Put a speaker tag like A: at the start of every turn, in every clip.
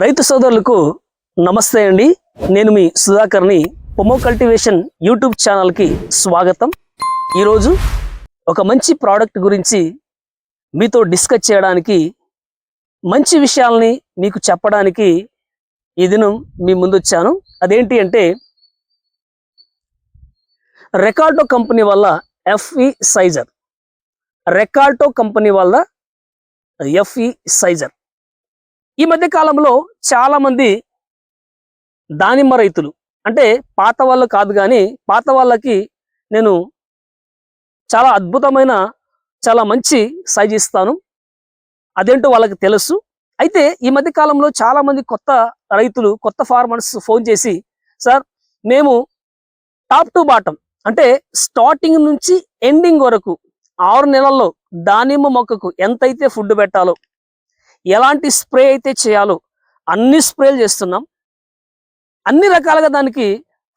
A: రైతు సోదరులకు నమస్తే అండి. నేను మీ సుధాకర్ని పొమో కల్టివేషన్ యూట్యూబ్ ఛానల్కి స్వాగతం. ఈరోజు ఒక మంచి ప్రోడక్ట్ గురించి మీతో డిస్కస్ చేయడానికి మంచి విషయాల్ని మీకు చెప్పడానికి ఈ దినం మీ ముందు వచ్చాను అదేంటి అంటే రెకార్డో కంపెనీ వల్ల ఎఫ్ఈ సైజర్. రెకార్డో కంపెనీ వల్ల ఎఫ్ఈ సైజర్. ఈ మధ్య కాలంలో చాలా మంది దానిమ్మ రైతులు. అంటే పాత వాళ్ళు కాదు కానీ పాత వాళ్ళకి నేను చాలా అద్భుతమైన చాలా మంచి సైజ్ ఇస్తాను. అదేంటో వాళ్ళకి తెలుసు. అయితే ఈ మధ్య కాలంలో చాలా మంది కొత్త రైతులు కొత్త ఫార్మర్స్ ఫోన్ చేసి సార్ మేము టాప్ టు బాటం అంటే స్టార్టింగ్ నుంచి ఎండింగ్ వరకు ఆరు నెలల్లో దానిమ్మ మొక్కకు ఎంతైతే ఫుడ్ పెట్టాలో ఎలాంటి స్ప్రే అయితే చేయాలో అన్ని స్ప్రేలు చేస్తున్నాం. అన్ని రకాలుగా దానికి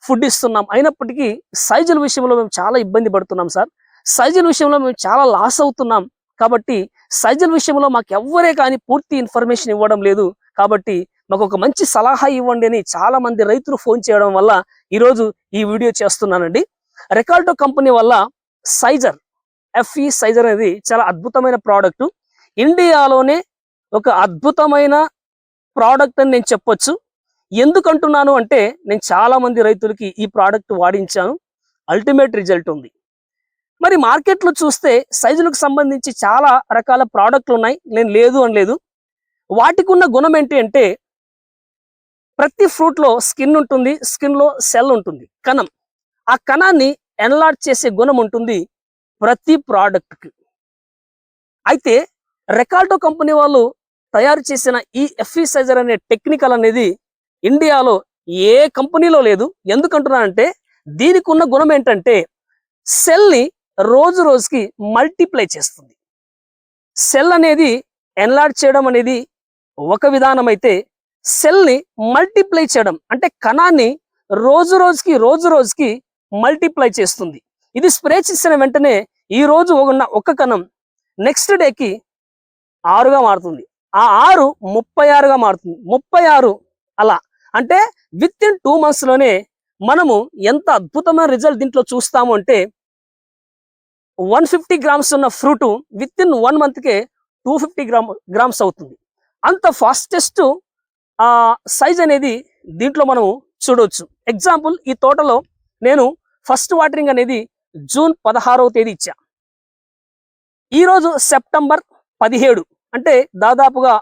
A: ఫుడ్ ఇస్తున్నాం. అయినప్పటికీ సైజుల విషయంలో మేము చాలా ఇబ్బంది పడుతున్నాం సార్. సైజుల విషయంలో మేము చాలా లాస్ అవుతున్నాం. కాబట్టి సైజుల విషయంలో మాకు ఎవ్వరే కానీ పూర్తి ఇన్ఫర్మేషన్ ఇవ్వడం లేదు. కాబట్టి మాకు ఒక మంచి సలహా ఇవ్వండి అని చాలా మంది రైతులు ఫోన్ చేయడం వల్ల ఈరోజు ఈ వీడియో చేస్తున్నానండి. రికార్డో కంపెనీ వల్ల సైజర్ ఎఫ్ఈ సైజర్ అనేది చాలా అద్భుతమైన ప్రోడక్ట్. ఇండియాలోనే ఒక అద్భుతమైన ప్రోడక్ట్ అని నేను చెప్పొచ్చు. ఎందుకంటున్నాను అంటే నేను చాలామంది రైతులకి ఈ ప్రోడక్ట్ వాడించాను. అల్టిమేట్ రిజల్ట్ ఉంది. మరి మార్కెట్లో చూస్తే సైజులకు సంబంధించి చాలా రకాల ప్రోడక్ట్లు ఉన్నాయి. నేను లేదు అని లేదు వాటికి ఉన్న గుణం ఏంటి అంటే ప్రతి ఫ్రూట్లో స్కిన్ ఉంటుంది. స్కిన్లో సెల్ ఉంటుంది. కణం. ఆ కణాన్ని ఎన్లార్జ్ చేసే గుణం ఉంటుంది ప్రతి ప్రోడక్ట్కి అయితే రెకాల్టో కంపెనీ వాళ్ళు తయారు చేసిన ఈ ఎఫ్ఈ సైజర్ అనే టెక్నికల్ అనేది ఇండియాలో ఏ కంపెనీలో లేదు. ఎందుకంటున్నానంటే దీనికి ఉన్న గుణం ఏంటంటే సెల్ని రోజు రోజుకి మల్టిప్లై చేస్తుంది. సెల్ అనేది ఎన్లార్జ్ చేయడం అనేది ఒక విధానం అయితే సెల్ని మల్టిప్లై చేయడం అంటే కణాన్ని రోజు రోజుకి రోజు రోజుకి మల్టిప్లై చేస్తుంది. ఇది స్ప్రే చేసిన వెంటనే ఈ రోజు ఉన్న ఒక కణం నెక్స్ట్ డేకి ఆరుగా మారుతుంది. ఆ ఆరు ముప్పై ఆరుగా మారుతుంది. ముప్పై ఆరు అలా. అంటే విత్ ఇన్ టూ మంత్స్లోనే మనము ఎంత అద్భుతమైన రిజల్ట్ దీంట్లో చూస్తాము అంటే వన్ ఫిఫ్టీ గ్రామ్స్ ఉన్న ఫ్రూట్ విత్ ఇన్ వన్ మంత్కే టూ ఫిఫ్టీ గ్రామ్ గ్రామ్స్ అవుతుంది. అంత ఫాస్టెస్ట్ సైజ్ అనేది దీంట్లో మనం చూడవచ్చు ఎగ్జాంపుల్ ఈ తోటలో నేను ఫస్ట్ వాటరింగ్ అనేది జూన్ పదహారవ తేదీ ఇచ్చా. ఈరోజు సెప్టెంబర్ పదిహేడు. అంటే దాదాపుగా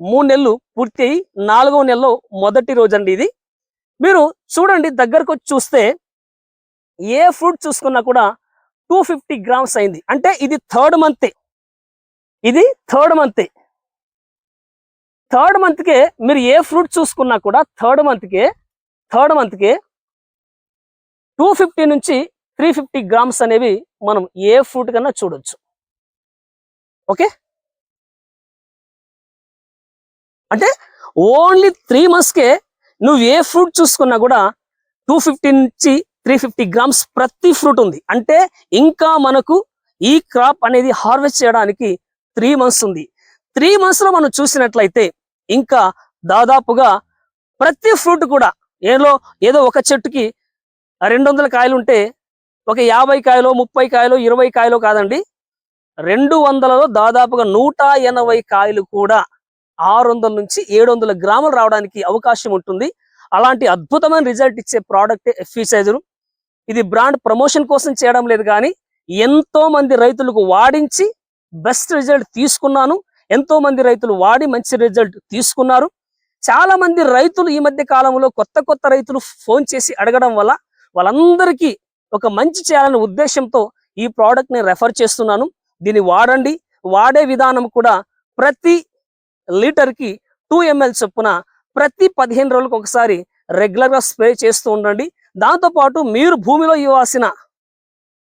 A: మూడు నెలలు పూర్తి అయ్యి నాలుగో నెలలో మొదటి రోజు అండి ఇది. మీరు చూడండి దగ్గరకు వచ్చి చూస్తే ఏ ఫ్రూట్ చూసుకున్నా కూడా టూ ఫిఫ్టీ గ్రామ్స్ అయింది. అంటే ఇది థర్డ్ మంతే. ఇది థర్డ్ మంతే. థర్డ్ మంత్కే మీరు ఏ ఫ్రూట్ చూసుకున్నా కూడా థర్డ్ మంత్కే థర్డ్ మంత్కే టూ ఫిఫ్టీ నుంచి త్రీ ఫిఫ్టీ గ్రామ్స్ అనేవి మనం ఏ ఫ్రూట్ కన్నా చూడొచ్చు. ఓకే? అంటే ఓన్లీ త్రీ మంత్స్కే నువ్వు ఏ ఫ్రూట్ చూసుకున్నా కూడా టూ ఫిఫ్టీ నుంచి త్రీ ఫిఫ్టీ గ్రామ్స్ ప్రతి ఫ్రూట్ ఉంది. అంటే ఇంకా మనకు ఈ క్రాప్ అనేది హార్వెస్ట్ చేయడానికి త్రీ మంత్స్ ఉంది. త్రీ మంత్స్లో మనం చూసినట్లయితే ఇంకా దాదాపుగా ప్రతి ఫ్రూట్ కూడా ఏదో ఏదో ఒక చెట్టుకి రెండు వందల కాయలు ఉంటే ఒక యాభై కాయలో ముప్పై కాయలో ఇరవై కాయలో కాదండి. రెండు వందలలో దాదాపుగా నూట ఎనభై కాయలు కూడా ఆరు వందల నుంచి ఏడు వందల గ్రాములు రావడానికి అవకాశం ఉంటుంది. అలాంటి అద్భుతమైన రిజల్ట్ ఇచ్చే ప్రోడక్ట్ ఎఫ్ఈసైజర్ ఇది బ్రాండ్ ప్రమోషన్ కోసం చేయడం లేదు కానీ ఎంతో మంది రైతులకు వాడించి బెస్ట్ రిజల్ట్ తీసుకున్నాను. ఎంతో మంది రైతులు వాడి మంచి రిజల్ట్ తీసుకున్నారు. చాలా మంది రైతులు ఈ మధ్య కాలంలో కొత్త కొత్త రైతులు ఫోన్ చేసి అడగడం వల్ల వాళ్ళందరికీ ఒక మంచి చేయాలనే ఉద్దేశంతో ఈ ప్రోడక్ట్ని రెఫర్ చేస్తున్నాను. దీన్ని వాడండి. వాడే విధానం కూడా ప్రతి లీటర్కి టూ ఎంఎల్ చొప్పున ప్రతి పదిహేను రోజులకు ఒకసారి రెగ్యులర్గా స్ప్రే చేస్తూ ఉండండి. దాంతో పాటు మీరు భూమిలో ఇవ్వాల్సిన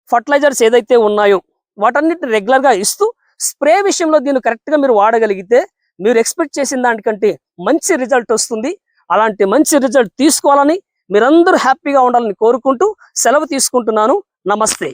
A: ఫర్టిలైజర్స్ ఏదైతే ఉన్నాయో వాటన్నిటిని రెగ్యులర్గా ఇస్తూ స్ప్రే విషయంలో దీన్ని కరెక్ట్గా మీరు వాడగలిగితే మీరు ఎక్స్పెక్ట్ చేసిన దానికంటే మంచి రిజల్ట్ వస్తుంది. అలాంటి మంచి రిజల్ట్ తీసుకోవాలని మీరందరూ హ్యాపీగా ఉండాలని కోరుకుంటూ సెలవు తీసుకుంటున్నాను. నమస్తే.